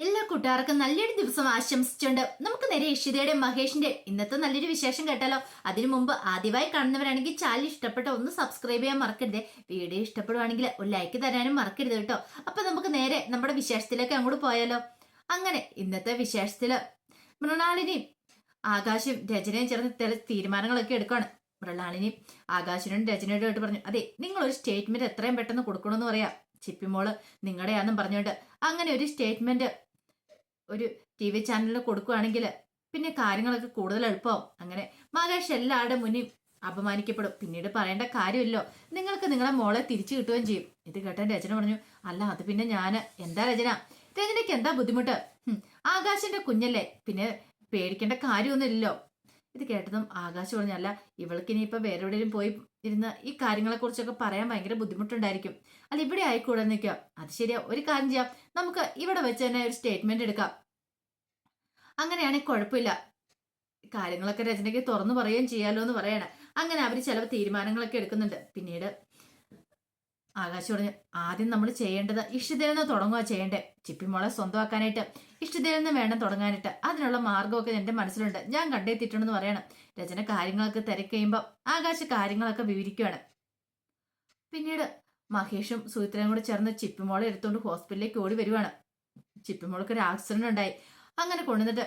എല്ലാ കൂട്ടുകാർക്കും നല്ലൊരു ദിവസം ആശംസിച്ചുണ്ട് നമുക്ക് നേരെ ഇഷിതയുടെ മഹേഷിന്റെ ഇന്നത്തെ നല്ലൊരു വിശേഷം കേട്ടാലോ? അതിനു മുമ്പ് ആദ്യമായി കാണുന്നവരാണെങ്കിൽ ചാനൽ ഇഷ്ടപ്പെട്ട ഒന്ന് സബ്സ്ക്രൈബ് ചെയ്യാൻ മറക്കരുത്. വീഡിയോ ഇഷ്ടപ്പെടുവാണെങ്കിൽ ഒരു ലൈക്ക് തരാനും മറക്കരുത് കേട്ടോ. അപ്പൊ നമുക്ക് നേരെ നമ്മുടെ വിശേഷത്തിലേക്ക് അങ്ങോട്ട് പോയാലോ? അങ്ങനെ ഇന്നത്തെ വിശേഷത്തിൽ മൃണാളിനിയും ആകാശും രചനയും ചേർന്ന് ചില തീരുമാനങ്ങളൊക്കെ എടുക്കുകയാണ് മൃണാളിനിയും ആകാശിനോടും രചനയോടും ആയിട്ട് പറഞ്ഞു അതെ നിങ്ങൾ ഒരു സ്റ്റേറ്റ്മെന്റ് എത്രയും പെട്ടെന്ന് കൊടുക്കണമെന്ന് പറയാം. ചിപ്പിമോൾ നിങ്ങളുടെയാന്നും പറഞ്ഞുകൊണ്ട് അങ്ങനെ ഒരു സ്റ്റേറ്റ്മെന്റ് ഒരു ടി വി ചാനലിൽ കൊടുക്കുകയാണെങ്കിൽ പിന്നെ കാര്യങ്ങളൊക്കെ കൂടുതൽ എളുപ്പമാവും അങ്ങനെ മകേഷ് എല്ലാവരുടെ മുന്നിൽ അപമാനിക്കപ്പെടും. പിന്നീട് പറയേണ്ട കാര്യമില്ലോ. നിങ്ങൾക്ക് നിങ്ങളെ മോളെ തിരിച്ചു കിട്ടുകയും ചെയ്യും. ഇത് കേട്ടാൻ രചന പറഞ്ഞു അല്ല അത് പിന്നെ ഞാൻ എന്താ രചന? രചനയ്ക്ക് എന്താ ബുദ്ധിമുട്ട്? ആകാശിന്റെ കുഞ്ഞല്ലേ? പിന്നെ പേടിക്കേണ്ട കാര്യമൊന്നുമില്ലല്ലോ. ഇത് കേട്ടതും ആകാശ് പറഞ്ഞല്ല ഇവൾക്ക് ഇനിയിപ്പോ വേറെ എവിടെയും പോയി ഇരുന്ന് ഈ കാര്യങ്ങളെ കുറിച്ചൊക്കെ പറയാൻ ഭയങ്കര ബുദ്ധിമുട്ടുണ്ടായിരിക്കും. അല്ല ഇവിടെ ആയിക്കൂടെ നിൽക്കുക. അത് ശരിയാ ഒരു കാര്യം ചെയ്യാം. നമുക്ക് ഇവിടെ വെച്ച് തന്നെ ഒരു സ്റ്റേറ്റ്മെന്റ് എടുക്കാം. അങ്ങനെയാണെങ്കിൽ കുഴപ്പമില്ല. കാര്യങ്ങളൊക്കെ രചനയ്ക്ക് തുറന്നു പറയുകയും ചെയ്യാലോ എന്ന് പറയണ. അങ്ങനെ അവർ ചില തീരുമാനങ്ങളൊക്കെ എടുക്കുന്നുണ്ട്. പിന്നീട് ആകാശ് പറഞ്ഞു ആദ്യം നമ്മൾ ചെയ്യേണ്ടത് ഇഷ്ടത്തിൽ നിന്ന് തുടങ്ങുക ചെയ്യേണ്ടേ. ചിപ്പിമോളെ സ്വന്തമാക്കാനായിട്ട് ഇഷ്ടത്തിൽ നിന്ന് വേണം തുടങ്ങാനായിട്ട്. അതിനുള്ള മാർഗമൊക്കെ എന്റെ മനസ്സിലുണ്ട്. ഞാൻ കണ്ടെത്തിയിട്ടുണ്ടെന്ന് പറയണം. രചന കാര്യങ്ങളൊക്കെ തിരക്കഴിയുമ്പോൾ ആകാശ് കാര്യങ്ങളൊക്കെ വിവരിക്കുകയാണ് പിന്നീട് മഹേഷും സുഹിത്രയും കൂടെ ചേർന്ന് ചിപ്പിമോളെ എടുത്തുകൊണ്ട് ഹോസ്പിറ്റലിലേക്ക് ഓടി വരുവാണ്. ചിപ്പിമോൾക്ക് ഒരു ആക്സിഡന്റ് ഉണ്ടായി. അങ്ങനെ കൊണ്ടുവന്നിട്ട്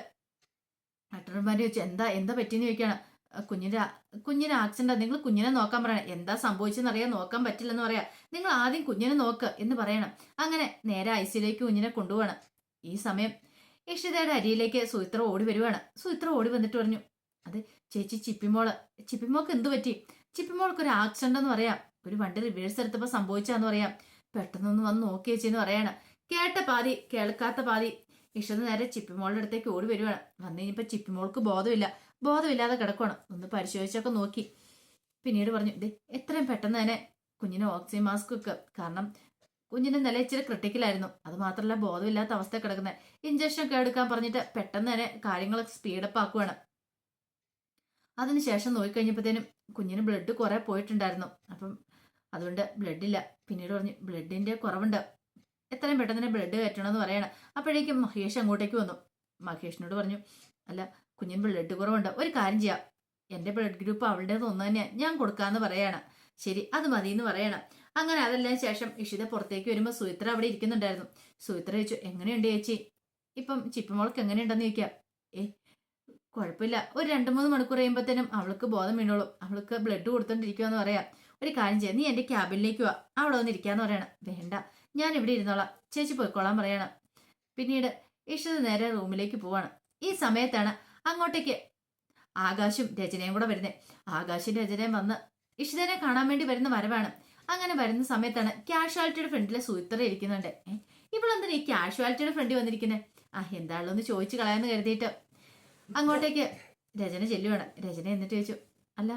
ഡോക്ടർമാര് ചോദിച്ചു എന്താ എന്താ പറ്റിയെന്ന് ചോദിക്കുകയാണ്. "ആ, കുഞ്ഞിന്റെ ആക്സിഡന്റ് കുഞ്ഞിന് ആക്സിഡന്റ് നിങ്ങൾ കുഞ്ഞിനെ നോക്കാൻ പറയണം. എന്താ സംഭവിച്ചെന്ന് അറിയാൻ നോക്കാൻ പറ്റില്ലെന്ന് പറയാ. നിങ്ങൾ ആദ്യം കുഞ്ഞിനെ നോക്ക് എന്ന് പറയണം. അങ്ങനെ നേരെ ഐസിയിലേക്ക് കുഞ്ഞിനെ കൊണ്ടുപോകണം ഈ സമയം ഇഷിതയുടെ അരിയിലേക്ക് സുഹിത്ര ഓടി വരുവാണ്. സുഹിത്ര ഓടി വന്നിട്ട് പറഞ്ഞു അത് ചേച്ചി ചിപ്പിമോൾ. ചിപ്പിമോൾക്ക് എന്തു പറ്റി? ചിപ്പിമോൾക്ക് ഒരു ആക്സിഡന്റ് എന്ന് പറയാം. ഒരു വണ്ടി റിവേഴ്സ് എടുത്തപ്പോൾ സംഭവിച്ചാന്ന് പറയാം. പെട്ടെന്നൊന്ന് വന്ന് നോക്കി എന്ന് പറയാണ്. കേട്ട പാതി കേൾക്കാത്ത പാതി ഇഷ്ടന്ന് നേരെ ചിപ്പിമോളുടെ അടുത്തേക്ക് ഓടി വരുവാണ്. വന്നു കഴിഞ്ഞപ്പോ ചിപ്പിമോൾക്ക് ബോധമില്ല. ബോധമില്ലാതെ കിടക്കുവാണ്. ഒന്ന് പരിശോധിച്ചൊക്കെ നോക്കി. പിന്നീട് പറഞ്ഞു ദേ എത്രയും പെട്ടെന്ന് തന്നെ കുഞ്ഞിന് ഓക്സിജൻ മാസ്ക് വെക്കുക കാരണം കുഞ്ഞിന്റെ നില ഇച്ചിരി ക്രിട്ടിക്കലായിരുന്നു അത് മാത്രമല്ല ബോധമില്ലാത്ത അവസ്ഥ കിടക്കുന്നത് ഇഞ്ചക്ഷൻ ഒക്കെ എടുക്കാൻ പറഞ്ഞിട്ട് പെട്ടെന്ന് തന്നെ കാര്യങ്ങളൊക്കെ സ്പീഡപ്പ് ആക്കുവാണ്. അതിനുശേഷം നോക്കിക്കഴിഞ്ഞപ്പോഴത്തേനും കുഞ്ഞിന് ബ്ലഡ് കുറെ പോയിട്ടുണ്ടായിരുന്നു. അപ്പം അതുകൊണ്ട് ബ്ലഡ് ഇല്ല. പിന്നീട് പറഞ്ഞു ബ്ലഡിന്റെ കുറവുണ്ട്. എത്രയും പെട്ടെന്ന് ബ്ലഡ് കയറ്റണമെന്ന് പറയണം. അപ്പോഴേക്കും മഹേഷ് അങ്ങോട്ടേക്ക് വന്നു. മഹേഷിനോട് പറഞ്ഞു അല്ല കുഞ്ഞിന് ബ്ലഡ് കുറവുണ്ട്. ഒരു കാര്യം ചെയ്യാം. എന്റെ ബ്ലഡ് ഗ്രൂപ്പ് അവളുടേത് ഒന്ന് തന്നെയാണ് ഞാൻ കൊടുക്കാമെന്ന് പറയണം. ശരി അത് മതി എന്ന് പറയണം. അങ്ങനെ അതെല്ലാം ശേഷം ഇഷിത പുറത്തേക്ക് വരുമ്പോൾ സുഹിത്ര അവിടെ ഇരിക്കുന്നുണ്ടായിരുന്നു. സുഹിത്ര ചോദിച്ചു എങ്ങനെയുണ്ട് ചേച്ചി? ഇപ്പം ചിപ്പുമോൾക്ക് എങ്ങനെയുണ്ടെന്ന് ചോദിക്കാം? ഏ കുഴപ്പമില്ല. ഒരു രണ്ട് മൂന്ന് മണിക്കൂർ കഴിയുമ്പോഴത്തേനും അവൾക്ക് ബോധം വീണോളും. അവൾക്ക് ബ്ലഡ് കൊടുത്തോണ്ടിരിക്കുക എന്ന് പറയാം. ഒരു കാര്യം ചെയ്യാം. നീ എന്റെ ക്യാബിനിലേക്ക് വാ. അവിടെ വന്ന് ഇരിക്കാന്ന് പറയണം. വേണ്ട. ഞാൻ ഇവിടെ ഇരുന്നോളാം. ചേച്ചി പോയിക്കോളാൻ പറയണം. പിന്നീട് ഇഷ്ടത് നേരെ റൂമിലേക്ക് പോവാണ്. ഈ സമയത്താണ് അങ്ങോട്ടേക്ക് ആകാശും രചനയും കൂടെ വരുന്നത് ആകാശും രചനയും വന്ന് ഇഷിതനെ കാണാൻ വേണ്ടി വരുന്ന വരവാണ്. അങ്ങനെ വരുന്ന സമയത്താണ് കാഷ്വാലിറ്റിയുടെ ഫ്രണ്ടിലെ സൂത്ര ഇരിക്കുന്നുണ്ട്. ഇവളെന്തിനാ ഈ കാഷ്വാലിറ്റിയുടെ ഫ്രണ്ടിൽ വന്നിരിക്കുന്നത് ആ എന്താണല്ലോ ഒന്ന് ചോദിച്ചു കളയാന്ന് കരുതിയിട്ട് അങ്ങോട്ടേക്ക് രചന ചെല്ലുവാണ്. രചന എന്നിട്ട് ചോദിച്ചു അല്ല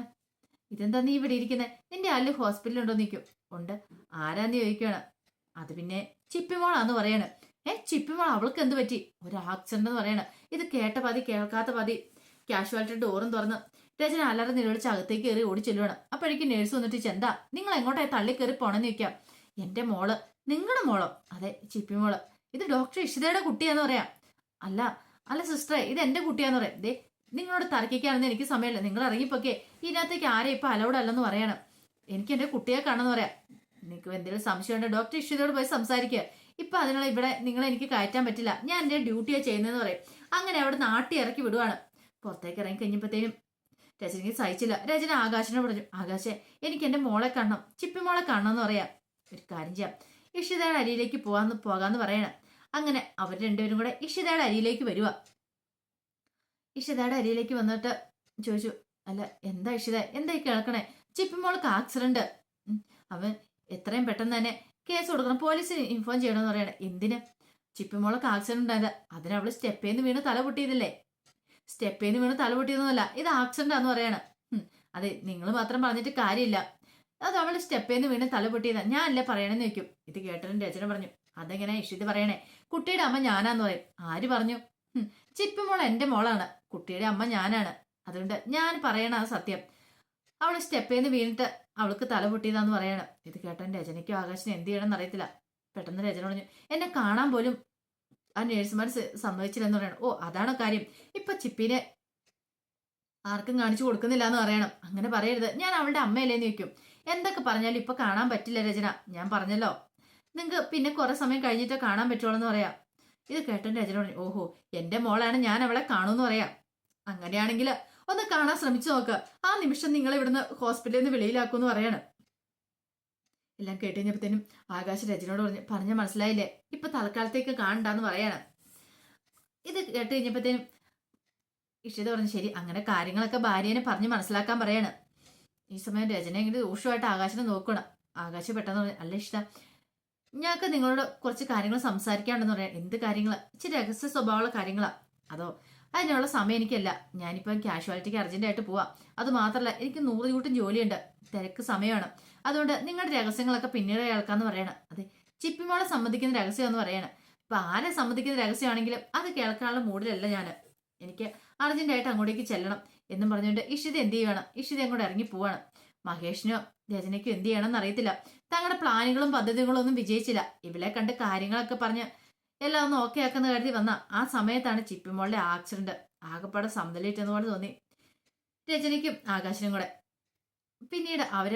ഇതെന്താ നീ ഇവിടെ ഇരിക്കുന്നത് നിന്റെ ആൽ ഹോസ്പിറ്റലിൽ ഉണ്ടോ നിൽക്കും ഉണ്ട്. ആരാന്ന് ചോദിക്കുകയാണ് അത് പിന്നെ ചിപ്പിമോളാന്ന് പറയണ്. ഏ ചിപ്പിമോൾ അവൾക്ക് എന്ത് പറ്റി? ഒരു ആക്സിഡന്റ് എന്ന് പറയണ്. ഇത് കേട്ട പതി കേൾക്കാത്ത പതി കാഷ്വാലിറ്റി ഡോറും തുറന്ന് രചന അലറി നിലവിളിച്ച് അകത്തേക്ക് കയറി ഓടി ചെല്ലുവാണ്. അപ്പോഴേക്കും നേഴ്സ് വന്നിട്ട് ചെന്താ? നിങ്ങൾ എങ്ങോട്ടായി തള്ളി കയറി പോണെന്ന് ചോദിക്കാം. എന്റെ മോൾ നിങ്ങളുടെ മോളോ? അതെ ചിപ്പി മോൾ. ഇത് ഡോക്ടർ ഇഷിതയുടെ കുട്ടിയാന്ന് പറയാം. അല്ല അല്ല സിസ്റ്ററെ ഇത് എന്റെ കുട്ടിയാന്ന് പറയാം. ദേ നിങ്ങളോട് തർക്കിക്കാണെന്ന് എനിക്ക് സമയമില്ല. നിങ്ങൾ ഇറങ്ങിപ്പോക്കെ. ഇതിനകത്തേക്ക് ആരെയും ഇപ്പൊ അലൗഡ് അല്ലെന്ന് പറയണം. എനിക്ക് എന്റെ കുട്ടിയെ കാണുമെന്ന് പറയാം. നിങ്ങൾക്ക് എന്തെങ്കിലും സംശയമുണ്ട്? ഡോക്ടർ ഇഷ്യൂതോട് പോയി സംസാരിക്കുക ഇപ്പൊ അതിനുള്ള ഇവിടെ നിങ്ങൾ എനിക്ക് കയറ്റാൻ പറ്റില്ല. ഞാൻ എന്റെ ഡ്യൂട്ടിയാ ചെയ്യുന്നതെന്ന് പറയും. അങ്ങനെ അവിടെ നാട്ടി ഇറക്കി വിടുവാണ്. പുറത്തേക്ക് ഇറങ്ങി കഴിഞ്ഞപ്പോഴത്തേനും രചനയ്ക്ക് സഹിച്ചില്ല. രചന ആകാശിനോട് പറഞ്ഞു ആകാശെ എനിക്ക് എന്റെ മോളെ കാണണം. ചിപ്പി മോളെ കാണണം എന്ന് പറയാം. ഒരു കാര്യം ചെയ്യാം. ഇഷിതയുടെ അരിയിലേക്ക് പോകാന്ന് പോകാന്ന് പറയണം. അങ്ങനെ അവർ രണ്ടുപേരും കൂടെ ഇഷിതയുടെ അരിയിലേക്ക് വരുക ഇഷിതയുടെ അരിയിലേക്ക് വന്നിട്ട് ചോദിച്ചു അല്ല എന്താ ഇഷിത എന്തായി കേൾക്കണേ? ചിപ്പി മോൾക്ക് ആക്സിഡന്റ് അവൻ എത്രയും പെട്ടെന്ന് തന്നെ കേസ് കൊടുക്കണം. പോലീസിന് ഇൻഫോം ചെയ്യണമെന്ന് പറയണം. എന്തിന്? ചിപ്പിമോളൊക്കെ ആക്സിഡന്റ് ഉണ്ടായത്. അതിന് അവൾ സ്റ്റെപ്പേന്ന് വീണ് തല പൊട്ടിയതല്ലേ? സ്റ്റെപ്പേന്ന് വീണ് തല പൊട്ടിയതൊന്നുമല്ല ഇത് ആക്സിഡന്റ് ആന്ന് പറയാണ്. അതെ നിങ്ങൾ മാത്രം പറഞ്ഞിട്ട് കാര്യമില്ല. അത് അവൾ സ്റ്റെപ്പേന്ന് വീണ് തല പൊട്ടിയതാ. ഞാൻ അല്ലേ പറയണെന്ന് വെക്കും ഇത് കേട്ടതും രചന പറഞ്ഞു. അതെങ്ങനെ ഇഷിത് പറയണേ? കുട്ടിയുടെ അമ്മ ഞാനാന്ന് പറയും. ആര് പറഞ്ഞു? ചിപ്പിമോൾ ചിപ്പി മോൾ എന്റെ മോളാണ്. കുട്ടിയുടെ അമ്മ ഞാനാണ്. അതുകൊണ്ട് ഞാൻ പറയണ സത്യം. അവൾ സ്റ്റെപ്പേന്ന് വീണിട്ട് അവൾക്ക് തല പൊട്ടിയതാന്ന് പറയണം. ഇത് കേട്ടൻ രചനയ്ക്കും ആകാശിനും എന്ത് ചെയ്യണമെന്ന് അറിയത്തില്ല. പെട്ടെന്ന് രചന പറഞ്ഞു എന്നെ കാണാൻ പോലും ആ നേഴ്സുമാർ സമ്മതിച്ചില്ലെന്ന് പറയണം. ഓ അതാണ് കാര്യം. ഇപ്പൊ ചിപ്പിനെ ആർക്കും കാണിച്ചു കൊടുക്കുന്നില്ല എന്ന് പറയണം. അങ്ങനെ പറയരുത്. ഞാൻ അവളുടെ അമ്മയല്ലേന്ന് ചോദിക്കും. എന്തൊക്കെ പറഞ്ഞാലും ഇപ്പൊ കാണാൻ പറ്റില്ല രചന ഞാൻ പറഞ്ഞല്ലോ. നിങ്ങൾക്ക് പിന്നെ കുറെ സമയം കഴിഞ്ഞിട്ട് കാണാൻ പറ്റുള്ളൂ എന്ന് പറയാം. ഇത് കേട്ടൻ രചന പറഞ്ഞു ഓഹോ എന്റെ മോളാണ് ഞാൻ അവളെ കാണൂന്ന് പറയാം. അങ്ങനെയാണെങ്കിൽ ഒന്ന് കാണാൻ ശ്രമിച്ചു നോക്ക്. ആ നിമിഷം നിങ്ങൾ ഇവിടുന്ന് ഹോസ്പിറ്റലിൽ നിന്ന് വെളിയിലാക്കുമെന്ന് പറയാണ്. എല്ലാം കേട്ട് കഴിഞ്ഞപ്പോഴത്തേനും ആകാശ് രചനയോട് പറഞ്ഞു പറഞ്ഞ മനസ്സിലായില്ലേ? ഇപ്പൊ തൽക്കാലത്തേക്ക് കാണണ്ടെന്ന് പറയാണ്. ഇത് കേട്ട് കഴിഞ്ഞപ്പോഴത്തേനും ഇഷിത പറഞ്ഞു ശരി അങ്ങനെ കാര്യങ്ങളൊക്കെ ഭാര്യനെ പറഞ്ഞ് മനസ്സിലാക്കാൻ പറയാണ്. ഈ സമയം രചന ഇങ്ങനെ ദൂഷ്യമായിട്ട് ആകാശിനെ നോക്കണം ആകാശ് പെട്ടെന്ന് പറഞ്ഞു അല്ല ഇഷ്ട ഞങ്ങൾക്ക് നിങ്ങളോട് കുറച്ച് കാര്യങ്ങൾ സംസാരിക്കാണ്ടെന്ന് പറയാം. എന്ത് കാര്യങ്ങൾ ഇച്ചിരി രഹസ്യ സ്വഭാവമുള്ള കാര്യങ്ങളാ. അതോ അതിനുള്ള സമയം എനിക്കല്ല. ഞാനിപ്പം കാഷ്വാലിറ്റിക്ക് അർജന്റായിട്ട് പോവാം. അത് മാത്രമല്ല എനിക്ക് നൂറ് കൂട്ടം ജോലിയുണ്ട്. തിരക്ക് സമയമാണ്. അതുകൊണ്ട് നിങ്ങളുടെ രഹസ്യങ്ങളൊക്കെ പിന്നീട് കേൾക്കാന്ന് പറയണം. അതെ ചിപ്പിമോളെ സമ്മതിക്കുന്ന രഹസ്യം എന്ന് പറയണം. ഇപ്പൊ ആരെ സംബന്ധിക്കുന്ന രഹസ്യമാണെങ്കിലും അത് കേൾക്കാനുള്ള മൂഡിലല്ല ഞാൻ എനിക്ക് അർജന്റായിട്ട് അങ്ങോട്ടേക്ക് ചെല്ലണം എന്നും പറഞ്ഞുകൊണ്ട് ഇഷിത എന്ത് ചെയ്യണം? ഇഷിത അങ്ങോട്ട് ഇറങ്ങി പോവാണ്. മഹേഷിനോ രചനയ്ക്കോ എന്ത് ചെയ്യണമെന്ന് അറിയത്തില്ല. തങ്ങളുടെ പ്ലാനുകളും പദ്ധതികളും ഒന്നും വിജയിച്ചില്ല. ഇവളെ കണ്ട് കാര്യങ്ങളൊക്കെ പറഞ്ഞ് എല്ലാം ഒന്ന് ഓക്കെ ആക്കുന്ന കരുതി വന്ന ആ സമയത്താണ് ചിപ്പിമോളുടെ ആക്സിഡന്റ് ആകപ്പാടെ സമതലിട്ടെന്ന് പോലെ തോന്നി. രചനയ്ക്കും ആകാശനും കൂടെ. പിന്നീട് അവർ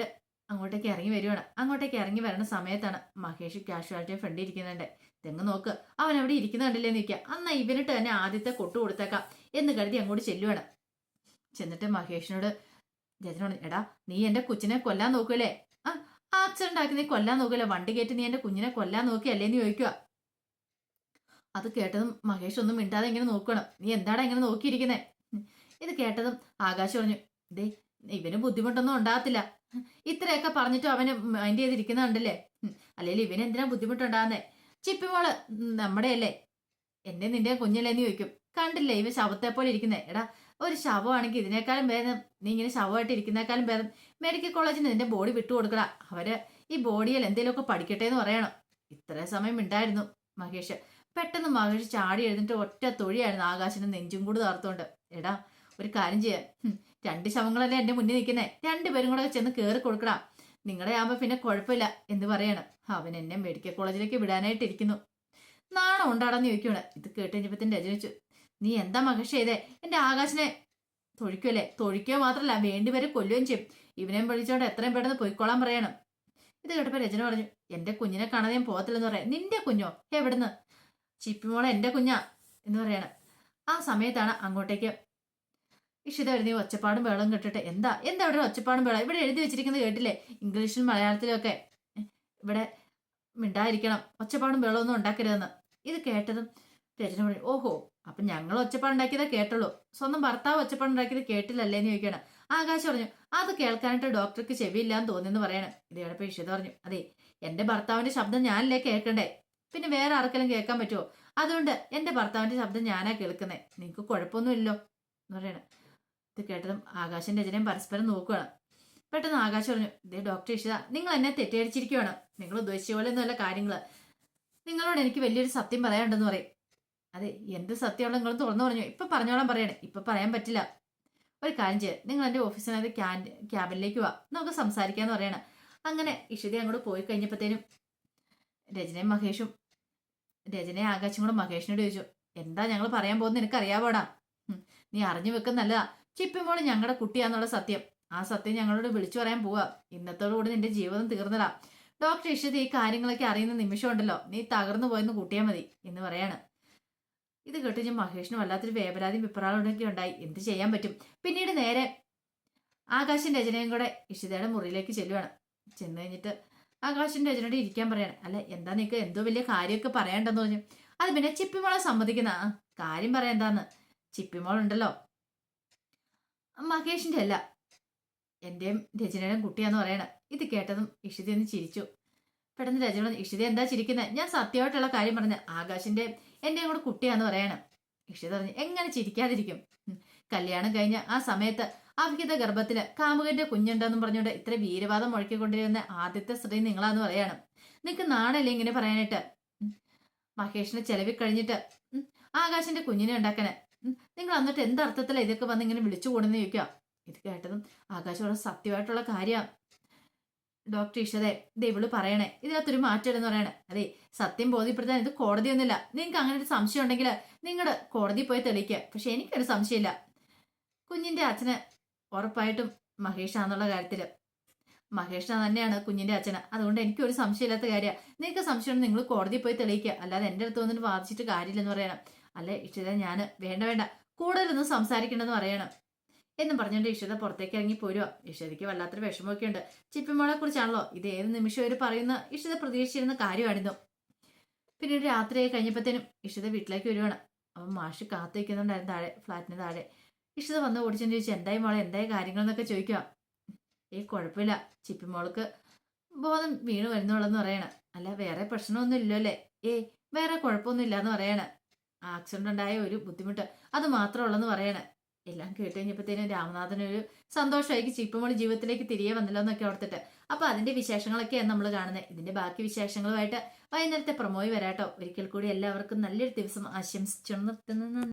അങ്ങോട്ടേക്ക് ഇറങ്ങി വരുവാണ് അങ്ങോട്ടേക്ക് ഇറങ്ങി വരുന്ന സമയത്താണ് മഹേഷ് കാഷ്വാലിറ്റി ഫ്രണ്ട് ഇരിക്കുന്നുണ്ട്. തെങ്ങ് നോക്ക് അവൻ അവിടെ ഇരിക്കുന്നുണ്ടല്ലേ നിൽക്കുക അന്നാ ഇവനിട്ട് തന്നെ ആദ്യത്തെ കൊട്ടു കൊടുത്തേക്കാം എന്ന് കരുതി അങ്ങോട്ട് ചെല്ലുവാണ്. ചെന്നിട്ട് മഹേഷിനോട് രചനോട് എടാ നീ എന്റെ കൊച്ചിനെ കൊല്ലാൻ നോക്കൂലേ ആ ആക്സിഡന്റ് ആക്കി നീ കൊല്ലാൻ നോക്കൂലേ വണ്ടി കയറ്റി നീ എന്റെ കുഞ്ഞിനെ കൊല്ലാൻ നോക്കിയല്ലേ? നീ ചോദിക്കുക അത് കേട്ടതും മഹേഷ് ഒന്നും മിണ്ടാതെ ഇങ്ങനെ നോക്കണം. നീ എന്താടാ ഇങ്ങനെ നോക്കിയിരിക്കുന്നേ? ഇത് കേട്ടതും ആകാശ് പറഞ്ഞു ദേ ഇവന് ബുദ്ധിമുട്ടൊന്നും ഉണ്ടാകത്തില്ല. ഇത്രയൊക്കെ പറഞ്ഞിട്ട് അവന് മൈൻഡ് ചെയ്തിരിക്കുന്നുണ്ടല്ലേ അല്ലെങ്കിൽ ഇവന് എന്തിനാ ബുദ്ധിമുട്ടുണ്ടാകുന്നേ? ചിപ്പിമോൾ നമ്മുടെ അല്ലേ എന്റെ നിന്റെ കുഞ്ഞല്ലേ എന്ന് ചോദിക്കും. കണ്ടില്ലേ ഇവ ശവത്തെ പോലെ ഇരിക്കുന്നേ? എടാ ഒരു ശവമാണെങ്കിൽ ഇതിനേക്കാളും ഭേദം നീ ഇങ്ങനെ ശവമായിട്ട് ഇരിക്കുന്നേക്കാളും ഭേദം. മെഡിക്കൽ കോളേജിന് നിന്റെ ബോഡി വിട്ടുകൊടുക്കടാ അവർ ഈ ബോഡിയിൽ എന്തെങ്കിലുമൊക്കെ പഠിക്കട്ടെ എന്ന് പറയണം. ഇത്ര സമയം ഉണ്ടായിരുന്നു മഹേഷ്. പെട്ടെന്ന് മഹേഷ് ചാടി എഴുന്നിട്ട് ഒറ്റ തൊഴിയായിരുന്നു ആകാശിന്റെ നെഞ്ചും കൂടി താർത്തോണ്ട് എടാ ഒരു കാര്യം ചെയ്യാൻ രണ്ട് ശവങ്ങളല്ലേ എന്റെ മുന്നിൽ നിൽക്കുന്നേ രണ്ടുപേരും കൂടെ ചെന്ന് കയറി കൊടുക്കടാ. നിങ്ങളുടെ പിന്നെ കുഴപ്പമില്ല എന്ന് പറയണം. അവൻ എന്നെ മെഡിക്കൽ കോളേജിലേക്ക് വിടാനായിട്ട് ഇരിക്കുന്നു. നാണം ഉണ്ടാടാന്ന് ചോദിക്കുകയാണ് ഇത് കേട്ട് കഴിഞ്ഞപ്പത്തിന്റെ രജന രചനിച്ചു നീ എന്താ മഹേഷ് ചെയ്തേ? എന്റെ ആകാശിനെ തൊഴിക്കുമല്ലേ തൊഴിക്കുക മാത്രമല്ല വേണ്ടിവരെ കൊല്ലുകയും ചെയ്യും. ഇവനെ വിളിച്ചോണ്ട് എത്രയും പെട്ടെന്ന് പൊയ്ക്കോളാൻ പറയണം. ഇത് കേട്ടപ്പോ രചന പറഞ്ഞു എന്റെ കുഞ്ഞിനെ കാണാതെ ഞാൻ പോകത്തില്ലെന്ന് പറയാം. നിന്റെ കുഞ്ഞോ? എവിടുന്ന്? ചിപ്പിമോളെ എന്റെ കുഞ്ഞാ എന്ന് പറയണം. ആ സമയത്താണ് അങ്ങോട്ടേക്ക് ഇഷിത എഴുതി ഒച്ചപ്പാടും ബഹളം കേട്ടിട്ട് എന്താ? എന്താ ഇവിടെ ഒച്ചപ്പാടും ബഹളം ഇവിടെ എഴുതി വെച്ചിരിക്കുന്നത് കേട്ടില്ലേ? ഇംഗ്ലീഷിലും മലയാളത്തിലും ഒക്കെ ഇവിടെ മിണ്ടായിരിക്കണം. ഒച്ചപ്പാടും ബഹളമൊന്നും ഉണ്ടാക്കരുതെന്ന്. ഇത് കേട്ടതും രചന പറഞ്ഞു ഓഹോ അപ്പൊ ഞങ്ങൾ ഒച്ചപ്പാടുണ്ടാക്കിയതേ കേട്ടുള്ളൂ. സ്വന്തം ഭർത്താവ് ഒച്ചപ്പാടുണ്ടാക്കിയത് കേട്ടില്ലല്ലേ? എന്ന് ചോദിക്കണം ആകാശ് പറഞ്ഞു അത് കേൾക്കാനായിട്ട് ഡോക്ടർക്ക് ചെവിയില്ലാന്ന് തോന്നിയെന്ന് പറയണം. ഇത് കേട്ടപ്പോ ഇഷിത പറഞ്ഞു അതെ എന്റെ ഭർത്താവിന്റെ ശബ്ദം ഞാനല്ലേ കേൾക്കണ്ടേ? പിന്നെ വേറെ ആർക്കെങ്കിലും കേൾക്കാൻ പറ്റുമോ അതുകൊണ്ട് എന്റെ ഭർത്താവിന്റെ ശബ്ദം ഞാനാ കേൾക്കുന്നേ. നിങ്ങൾക്ക് കുഴപ്പമൊന്നുമില്ലല്ലോ എന്ന് പറയണം. ഇത് കേട്ടതും ആകാശിന്റെ രചനയും പരസ്പരം നോക്കുകയാണ് പെട്ടെന്ന് ആകാശം പറഞ്ഞു ഇതേ ഡോക്ടർ ഇഷിത നിങ്ങൾ എന്നെ തെറ്റിദ്ധരിച്ചിരിക്കുകയാണ് നിങ്ങൾ ഉദ്ദേശിച്ച പോലെ ഒന്നുമല്ല കാര്യങ്ങൾ നിങ്ങളോട് എനിക്ക് വലിയൊരു സത്യം പറയാനുണ്ടെന്ന് പറയും. അതെ എന്ത് സത്യമുള്ള നിങ്ങൾ തുറന്നു പറഞ്ഞു. ഇപ്പൊ പറഞ്ഞോളാം പറയണേ. ഇപ്പൊ പറയാൻ പറ്റില്ല. ഒരു കാര്യം ചെയ്യാം. നിങ്ങൾ എന്റെ ഓഫീസിനകത്ത് ക്യാൻ ക്യാബിനിലേക്ക് വാ. നമുക്ക് സംസാരിക്കാന്ന് പറയണം. അങ്ങനെ ഇഷിത അങ്ങോട്ട് പോയി കഴിഞ്ഞപ്പോഴത്തേനും രചനയും മഹേഷും. രചനയും ആകാശും കൂടെ മഹേഷിനോട് ചോദിച്ചു എന്താ ഞങ്ങൾ പറയാൻ പോകുന്നത് നിനക്ക് അറിയാവോടാ? നീ അറിഞ്ഞു വെക്കുന്നല്ലതാ ചിപ്പിമോൾ ഞങ്ങളുടെ കുട്ടിയാന്നുള്ള സത്യം. ആ സത്യം ഞങ്ങളോട് വിളിച്ചു പറയാൻ പോവാ. ഇന്നത്തോടുകൂടി നിന്റെ ജീവിതം തീർന്നതാ. ഡോക്ടർ ഇഷിത് ഈ കാര്യങ്ങളൊക്കെ അറിയുന്ന നിമിഷം ഉണ്ടല്ലോ നീ തകർന്നു പോയെന്ന് കൂട്ടിയാൽ മതി എന്ന് പറയാണ്. ഇത് കേട്ട് മഹേഷിന് വല്ലാത്തൊരു വേവലാതിയും വിപ്രാളൊക്കെ ഉണ്ടായി. എന്ത് ചെയ്യാൻ പറ്റും? പിന്നീട് നേരെ ആകാശം രചനയും കൂടെ ഇഷിതയുടെ മുറിയിലേക്ക് ചെല്ലുവാണ്. ചെന്ന് കഴിഞ്ഞിട്ട് ആകാശം അച്ഛനോട് ഇരിക്കാൻ പറയണം. അല്ല എന്താ നിനക്ക് എന്തോ വലിയ കാര്യമൊക്കെ പറയണ്ടെന്ന് പറഞ്ഞു. അത് പിന്നെ ചിപ്പിമോളെ സമ്മതിക്കുന്ന കാര്യം പറയാൻ എന്താന്ന്. ചിപ്പിമോൾ ഉണ്ടല്ലോ മഹേഷിന്റെ അല്ല എന്റെയും രചനയുടെയും കുട്ടിയാന്ന് പറയണം. ഇത് കേട്ടതും ഇഷിതി ഒന്ന് ചിരിച്ചു. പെട്ടെന്ന് രചന ഇഷിത എന്താ ചിരിക്കുന്നത് ഞാൻ സത്യമായിട്ടുള്ള കാര്യം പറഞ്ഞ ആകാശിന്റെ എന്റെയും കൂടെ കുട്ടിയാന്ന് പറയണം. ഇഷിത പറഞ്ഞു എങ്ങനെ ചിരിക്കാതിരിക്കും? കല്യാണം കഴിഞ്ഞ ആ സമയത്ത് അവിഹിത ഗർഭത്തിൽ കാമുകന്റെ കുഞ്ഞുണ്ടെന്നും പറഞ്ഞുകൊണ്ട് ഇത്ര വീരവാദം മുഴക്കിക്കൊണ്ടിരുന്ന ആദ്യത്തെ സ്ത്രീ നിങ്ങളാന്ന് പറയാണ്. നിനക്ക് നാണല്ലേ ഇങ്ങനെ പറയാനായിട്ട്. മഹേഷിനെ ചെലവി കഴിഞ്ഞിട്ട് ആകാശിന്റെ കുഞ്ഞിനെ ഉണ്ടാക്കാന് നിങ്ങൾ എന്നിട്ട് എന്തർത്ഥത്തില ഇതൊക്കെ വന്ന് ഇങ്ങനെ വിളിച്ചു കൂടുന്ന ചോദിക്കാം ഇത് കേട്ടതും ആകാശ് വളരെ സത്യമായിട്ടുള്ള കാര്യം. ഡോക്ടർ ഇഷതെ ഇത് ഇവൾ പറയണേ. ഇതിനകത്തൊരു മാറ്റം പറയണേ. അതെ സത്യം ബോധ്യപ്പെടുത്താൻ ഇത് കോടതിയൊന്നുമില്ല നിങ്ങൾക്ക് അങ്ങനെ ഒരു സംശയം ഉണ്ടെങ്കിൽ നിങ്ങളുടെ കോടതി പോയി തെളിയിക്കുക പക്ഷെ എനിക്കൊരു സംശയമില്ല. കുഞ്ഞിന്റെ അച്ഛന് ഉറപ്പായിട്ടും മഹേഷാന്നുള്ള കാര്യത്തിൽ. മഹേഷ തന്നെയാണ് കുഞ്ഞിന്റെ അച്ഛന. അതുകൊണ്ട് എനിക്ക് ഒരു സംശയമില്ലാത്ത കാര്യമാണ് നിങ്ങൾക്ക് സംശയം നിങ്ങൾ കോടതി പോയി തെളിയിക്കുക. അല്ലാതെ എന്റെ അടുത്ത് വന്നിട്ട് വാദിച്ചിട്ട് കാര്യമില്ലെന്ന് പറയണം. അല്ലെ ഇഷിത ഞാൻ വേണ്ട വേണ്ട. കൂടുതലൊന്നും സംസാരിക്കണമെന്ന് പറയണം. എന്നും പറഞ്ഞുകൊണ്ട് ഇഷിത പുറത്തേക്ക് ഇറങ്ങി പോരുക ഇഷിതയ്ക്ക് വല്ലാത്തൊരു വിഷമമൊക്കെ ഉണ്ട്. ചിപ്പിമോളെ കുറിച്ചാണല്ലോ. ഇത് ഏത് നിമിഷം ഒരു പറയുന്ന ഇഷിത പ്രതീക്ഷിച്ചിരുന്ന കാര്യമാണിത് പിന്നീട് രാത്രിയായി കഴിഞ്ഞപ്പോഴത്തേനും ഇഷിത വീട്ടിലേക്ക് വരുവാണ്. അപ്പം മാഷ് കാത്തു വയ്ക്കുന്നുണ്ടായിരുന്നു താഴെ ഫ്ലാറ്റിന് താഴെ. ഇഷിത വന്ന് ഓടിച്ചെന്ന് ചോദിച്ചു എന്തായി മോളെ? എന്തായി കാര്യങ്ങൾ എന്നൊക്കെ ചോദിക്കുക ഏ കുഴപ്പമില്ല ചിപ്പിമോൾക്ക് ബോധം വീണ് വരുന്നുള്ളെന്ന് പറയണ. അല്ല വേറെ പ്രശ്നമൊന്നും ഇല്ലല്ലേ? ഏ വേറെ കുഴപ്പമൊന്നും ഇല്ലാന്ന് പറയണ. ആക്സിഡന്റ് ഉണ്ടായ ഒരു ബുദ്ധിമുട്ട് അത് മാത്രമുള്ളെന്ന് പറയണ. എല്ലാം കേട്ട് കഴിഞ്ഞപ്പോഴത്തേനും രാമനാഥനൊരു സന്തോഷമായി മോൾ ജീവിതത്തിലേക്ക് തിരികെ വന്നല്ലോ എന്നൊക്കെ ഓർത്തിട്ട്. അപ്പൊ അതിന്റെ വിശേഷങ്ങളൊക്കെയാണ് നമ്മൾ കാണുന്നത് ഇതിന്റെ ബാക്കി വിശേഷങ്ങളുമായിട്ട് വൈകുന്നേരത്തെ പ്രൊമോയി വരാട്ടോ. ഒരിക്കൽ കൂടി എല്ലാവർക്കും നല്ലൊരു ദിവസം ആശംസിച്ചു നിർത്തുന്നു